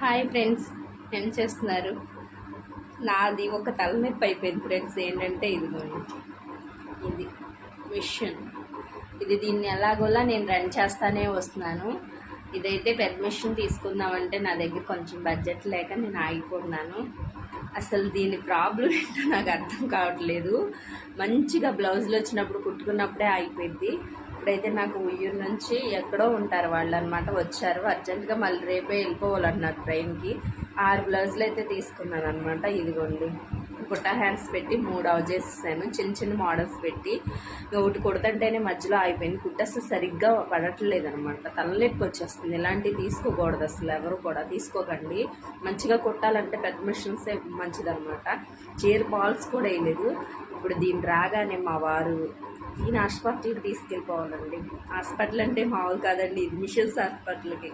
Hi friends ఏం చేస్తున్నారు? నాది ఒక తలనొప్పి అయిపోయింది ఫ్రెండ్స్ ఏంటంటే ఇదిగోండి ఇది. మిషన్. ఇది దీన్ని ఎలాగోలా నేను రన్ చేస్తానే వస్తున్నాను. ఇదైతే పెర్మిషన్ తీసుకుందామంటే నా దగ్గర కొంచెం బడ్జెట్ లేక నేను ఆగిపోతున్నాను. అసలు దీని ప్రాబ్లం ఏంటో నాకు అర్థం కావట్లేదు. మంచిగా బ్లౌజులు వచ్చినప్పుడు కుట్టుకున్నప్పుడే ఆగిపోయింది ఇప్పుడైతే నాకు ఉయ్యూరు నుంచి ఎక్కడో ఉంటారు వాళ్ళు అనమాట వచ్చారు అర్జెంటుగా మళ్ళీ రేపే వెళ్ళిపోవాలన్నారు ట్రైన్కి ఆరు బ్లౌజులు అయితే తీసుకున్నాను అనమాట ఇదిగోండి. కుట్ట హ్యాండ్స్ పెట్టి మూడు అవ చేసేసాను చిన్న చిన్న మోడల్స్ పెట్టి ఒకటి కుడతంటేనే మధ్యలో అయిపోయింది కుట్ట అసలు సరిగ్గా పడట్లేదు అనమాట తలనొప్పి వచ్చేస్తుంది. ఇలాంటివి తీసుకోకూడదు అసలు ఎవరు కూడా. తీసుకోకండి. మంచిగా కుట్టాలంటే పెద్ద మిషన్సే మంచిదనమాట చీర బాల్స్ కూడా వేయలేదు. ఇప్పుడు దీన్ని రాగానే మా వారు ఈయన హాస్పిటల్కి తీసుకెళ్ళిపోవాలండి. హాస్పిటల్ అంటే మామూలు కాదండి మిషన్స్ హాస్పిటల్కి.